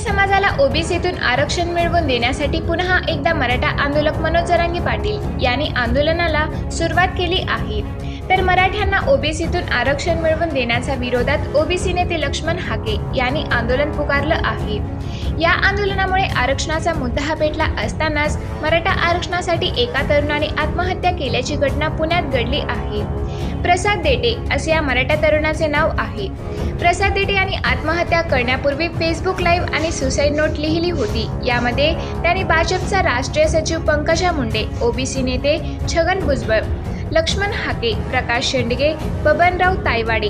समाजाला ओबीसीतून आरक्षण मिळवून देण्यासाठी पुन्हा एकदा मराठा आंदोलक मनोज पाटील यांनी आंदोलनाला सुरुवात केली आहे. तर मराठ्यांना ओबीसीतून आरक्षण मिळवून देण्याच्या विरोधात ओबीसी नेते लक्ष्मण हाके यांनी आंदोलन पुकारलं आहे. या आंदोलनामुळे आरक्षणाचा मुद्दा पेटला असतानाच मराठा आरक्षणासाठी एका तरुणाने आत्महत्या केल्याची घटना पुण्यात घडली आहे. प्रसाद देटे असे या मराठा तरुणाचे नाव आहे. प्रसाद देटे यांनी आत्महत्या करण्यापूर्वी फेसबुक लाईव्ह आणि सुसाईड नोट लिहिली होती. यामध्ये त्यांनी भाजपचा राष्ट्रीय सचिव पंकजा मुंडे ओबीसी नेते छगन भुजबळ लक्ष्मण हाके प्रकाश शेंडगे बबनराव तायवाडे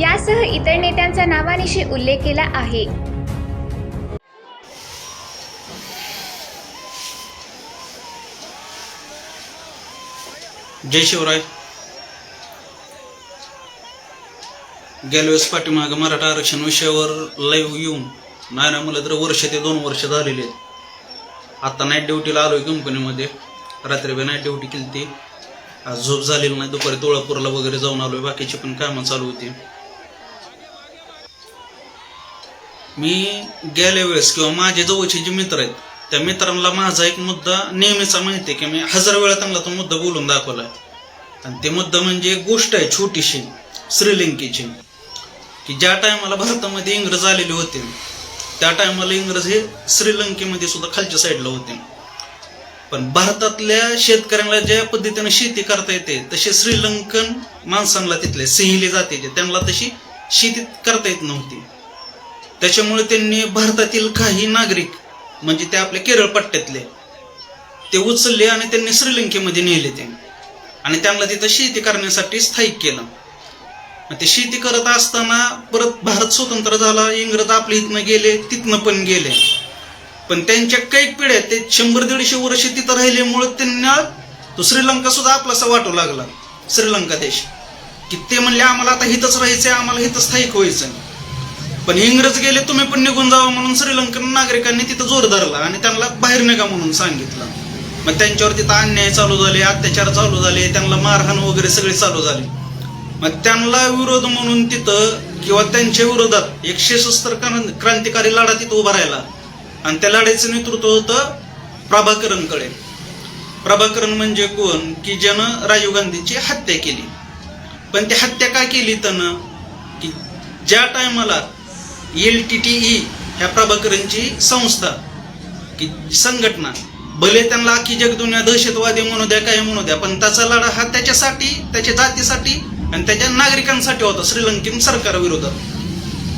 यासह इतर नेत्यांचा नावानिशी उल्लेख केला आहे. जय शिवराय. गेल्या वेळेस मराठा आरक्षण विषयावर लाईव्ह येऊन नाही ना मला तर वर्ष ते दोन वर्ष झालेले आहेत. आता नाईट ड्युटीला आलोय कंपनीमध्ये रात्री बी नाईट ड्युटी केली ती आज झोप झालेली नाही दुपारी तुळापूरला वगैरे जाऊन आलोय बाकीची पण कामं चालू होती. मी गेल्या वेळेस किंवा माझे जवळचे जे मित्र आहेत त्या मित्रांना माझा एक मुद्दा नेहमीचा माहिती आहे की मी हजार वेळा त्यांना तो मुद्दा बोलून दाखवला आणि ते मुद्दा म्हणजे एक गोष्ट आहे छोटीशी श्रीलंकेची की ज्या टायमाला भारतामध्ये इंग्रज आलेले होते त्या टायमाला इंग्रज हे श्रीलंकेमध्ये सुद्धा खालच्या साईडला होते. पण भारतातल्या शेतकऱ्यांना ज्या पद्धतीने शेती करता येते तसे श्रीलंकन माणसांना तिथले सिंहले जातीचे त्यांना तशी शेती करता येत नव्हती. त्याच्यामुळे त्यांनी भारतातील काही नागरिक म्हणजे ते आपले केरळ पट्ट्यातले ते उचलले आणि त्यांनी श्रीलंकेमध्ये नेले ते. आणि त्यांना तिथं शेती करण्यासाठी स्थायिक केलं. मग ते शेती करत असताना परत भारत स्वतंत्र झाला इंग्रज आपल्या इथनं गेले तिथनं पण गेले. पण त्यांच्या काही पिढ्या ते शंभर दीडशे वर्ष तिथं राहिल्यामुळे त्यांना तो श्रीलंका सुद्धा आपलासा वाटू लागला श्रीलंका देश. की ते म्हणले आम्हाला आता हिथंच राहायचंय आम्हाला हिथं स्थायिक व्हायचं पण इंग्रज गेले तुम्ही पण निघून जावा म्हणून श्रीलंकन नागरिकांनी तिथं जोर धरला आणि त्यांना बाहेर निघा म्हणून सांगितलं. मग त्यांच्यावर तिथं अन्याय चालू झाले अत्याचार चालू झाले त्यांना मारहाण वगैरे सगळे चालू झाले. मग त्यांना विरोध म्हणून तिथं किंवा त्यांच्या विरोधात एक सत्तर क्रां- क्रांतिकारी लढा तिथं उभा राहिला. आणि त्या लढाईचं नेतृत्व होतं प्रभाकरणकडे प्रभाकरण म्हणजे कोण? की ज्यानं राजीव गांधीची हत्या केली. पण ती हत्या का केली त्यानं? की ज्या टायमाला एल टी टी ई ह्या प्रभाकरणची संस्था की संघटना भले त्यांना अख्खी जगदुन्या दहशतवादी म्हणू द्या काय म्हणू द्या पण त्याचा लढा हा त्याच्यासाठी त्याच्या जातीसाठी आणि त्याच्या नागरिकांसाठी होता श्रीलंकेन सरकारविरोधात.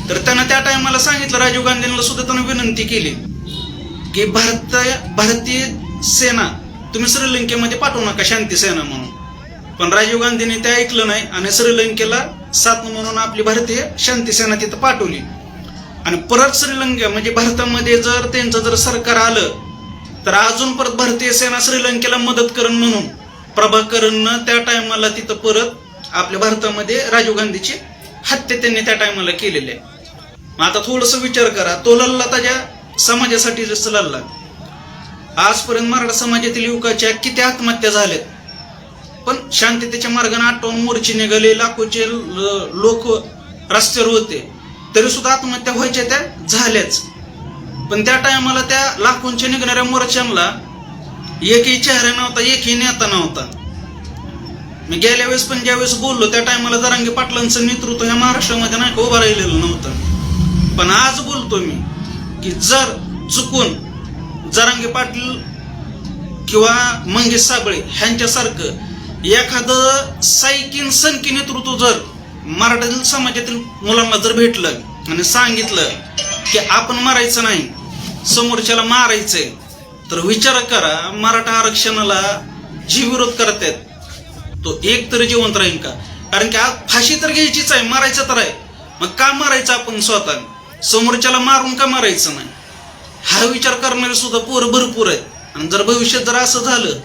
तर त्यानं त्या टायमाला सांगितलं राजीव गांधींना सुद्धा त्यानं विनंती केली. की भारत भारतीय सेना तुम्ही श्रीलंकेमध्ये पाठवू नका शांती सेना म्हणून. पण राजीव गांधींनी ते ऐकलं नाही आणि श्रीलंकेला साथ म्हणून आपली भारतीय शांती सेना तिथं पाठवली. आणि परत श्रीलंका म्हणजे भारतामध्ये जर त्यांचं जर सरकार आलं तर अजून परत भारतीय सेना श्रीलंकेला मदत करण म्हणून. प्रभाकरणनं त्या टायमाला तिथं परत आपल्या भारतामध्ये राजीव गांधीची हत्या त्यांनी त्या टायमाला केलेली आहे. मग आता थोडस विचार करा तो लल्ला त्याच्या समाजासाठी जसं आजपर्यंत मराठा समाजातील युवकाच्या किती आत्महत्या झाल्यात. पण शांततेच्या मार्गाने आटवून मोर्चे निघाले लाखोचे लोक रस्त्यावर होते. तरी सुद्धा आत्महत्या व्हायच्या त्या झाल्याच. पण त्या टायमाला त्या लाखोंच्या निघणाऱ्या मोर्चांना एकही चेहरा नव्हता एकही नेता नव्हता. मी गेल्या वेळेस पण ज्यावेळेस बोललो त्या टायमाला जरांगी पाटलांचं नेतृत्व ह्या महाराष्ट्रामध्ये नाही का उभं राहिलेलं नव्हतं. पण आज बोलतो मी. की जर चुकून जरांगे पाटील किंवा मंगेश साबळे ह्यांच्यासारखं एखादं सायकिन सनकी नेतृत्व जर मराठीतील समाजातील मुलांना जर भेटलं आणि सांगितलं की आपण मारायचं नाही समोरच्याला मारायचंय तर विचार करा मराठा आरक्षणाला जी विरोध करतात तो एक तरी जिवंत राहील का? कारण की आज फाशी तर घ्यायचीच आहे मारायचं तर आहे. मग का मारायचं आपण स्वतः समोरच्याला मारून का मारायचं नाही? हा विचार करणारे सुद्धा पोरं भरपूर आहेत. आणि जर भविष्यात जर असं झालं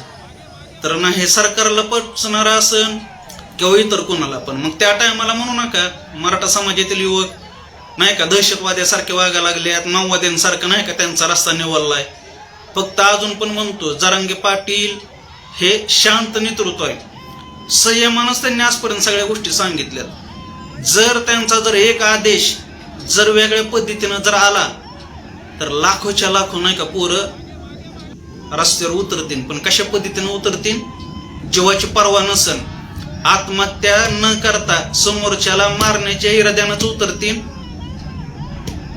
तर ना हे सरकारला पचणार असन किंवा इतर कोणाला पण. मग त्या टायमाला म्हणू नका मराठा समाजातील युवक नाही का दहशतवाद्यासारखे वागायला लागले आहेत माओवाद्यांसारखं नाही का त्यांचा रस्ता निवडलाय. फक्त अजून पण म्हणतो जरांगे पाटील हे शांत नेतृत्व आहे संयमानच त्यांनी आजपर्यंत सगळ्या गोष्टी सांगितल्यात. जर त्यांचा जर एक आदेश जर वेगळ्या पद्धतीनं जर आला तर लाखोच्या लाखो नाही का पोरं रस्त्यावर उतरतील. पण कशा पद्धतीनं उतरतील? जीवाची पर्वा नसन. आत्महत्या न करता समोरच्याला मारण्याच्या इराद्यानंच उतरतील.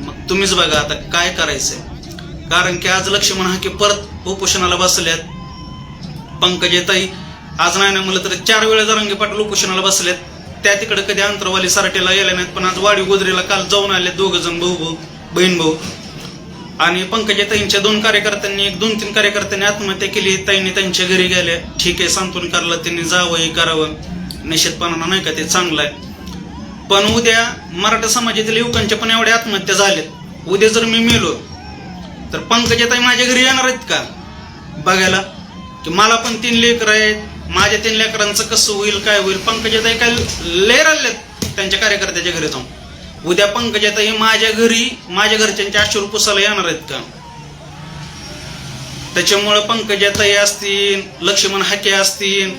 मग तुम्हीच बघा आता काय करायचंय. कारण की आज लक्ष्मण हा की परत उपोषणाला बसल्यात. पंकजेताई आज नाही ना म्हणलं तर चार वेळा जरांगे पाटील उपोषणाला बसल्यात. त्या तिकडे कधी अंतरवाली सराटीला गेल्या नाहीत पण आज वाडी गोदरीला काल जाऊन आले दोघ जण भाऊ भाऊ बहीण भाऊ. आणि पंकजाताईंच्या दोन कार्यकर्त्यांनी एक दोन तीन कार्यकर्त्यांनी आत्महत्या केली ताईंनी त्यांच्या घरी गेल्या. ठीक आहे सांत्वन करायला त्यांनी जावं हे करावं. निश्चितपणानं नाही का ते चांगलं आहे. पण उद्या मराठा समाजातील युवकांच्या पण एवढ्या आत्महत्या झाल्यात. उद्या जर मी मेलो तर पंकजाताई माझ्या घरी येणार आहेत का? बघायला. की मला पण तीन लेकर आहेत माझ्या तीन लेकरांचं कसं होईल काय होईल पंकजाताई काय लेरालेत त्यांच्या कार्यकर्त्याच्या घरी जाऊन उद्या पंकजाताई माझ्या घरी माझ्या घरच्यांच्या अश्रू पुसायला येणार आहेत का? त्याच्यामुळं पंकजाताई असतील लक्ष्मण हाके असतील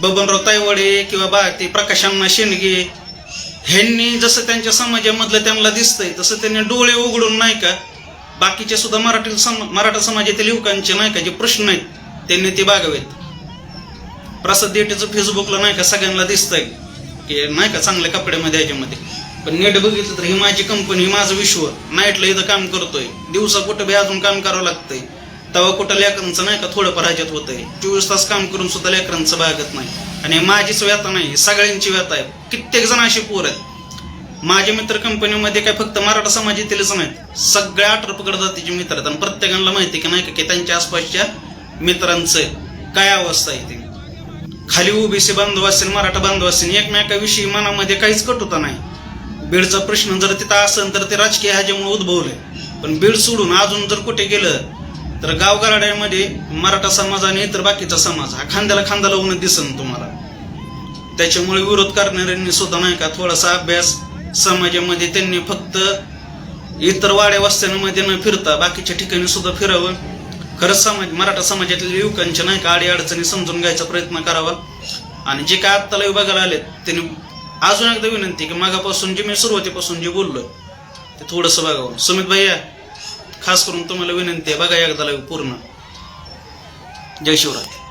बबनराव तायवडे किंवा बा ते प्रकाशांना शेंडगे ह्यांनी जसं त्यांच्या समाजामधलं त्यांना दिसतंय तसं त्यांनी डोळे उघडून नाही का? बाकीचे सुद्धा मराठी सम मराठा समाजातील युवकांचे नाही का जे प्रश्न आहेत त्यांनी ते बागावेत. प्रसाद देटेचं फेसबुकला नाही का सगळ्यांना दिसतंय. की नाही का चांगल्या कपड्यामध्ये याच्यामध्ये पण नेट बघितलं तर ही माझी कंपनी ही माझं विश्व. नाईटला इथं काम करतोय. दिवसा कुठं बी अजून काम करावं लागतंय. तेव्हा कुठं लेकरांचं नाही का थोडंफार होत आहे चोवीस तास काम करून सुद्धा लेकरांचं भागत नाही. आणि माझीच व्यथा नाही ही सगळ्यांची व्यथा आहे. कित्येक जण अशी पोर आहेत. माझे मित्र कंपनीमध्ये काय फक्त मराठा समाजातीलच नाहीत. सगळ्या अठरा पकड जातीचे मित्र आहेत. आणि प्रत्येकाला माहिती की नाही का की त्यांच्या आसपासच्या मित्रांचं काय अवस्था आहे ती. खाली ओबीसी बांधव असेल मराठा बांधव असेल एकमेकाविषयी मनामध्ये काहीच कटुता नाही. बीडचा प्रश्न जर तिथं असेल तर ते राजकीय ह्याच्यामुळे उद्भवले पण बीड सोडून अजून जर कुठे गेलं तर गावगाड्यामध्ये मराठा समाज आणि इतर बाकीचा समाज हा खांद्याला खांदा लावून दिसन तुम्हाला. त्याच्यामुळे विरोध करणाऱ्यांनी सुद्धा नाही का थोडासा अभ्यास समाजामध्ये त्यांनी फक्त इतर वाड्या वस्त्यांमध्ये न फिरता बाकीच्या ठिकाणी सुद्धा फिरावं. खरंच समाज मराठा समाजातील युवकांच्या नाही का अडी अडचणी समजून घ्यायचा प्रयत्न करावा. आणि जे काय आत्ता विभागाला बघायला त्यांनी अजून एकदा विनंती की मागापासून जे मी सुरुवातीपासून जे बोललो ते थोडंसं बघावं. सुमित भैया खास करून तुम्हाला विनंती आहे बघा एकदा पूर्ण. जय शिवराय.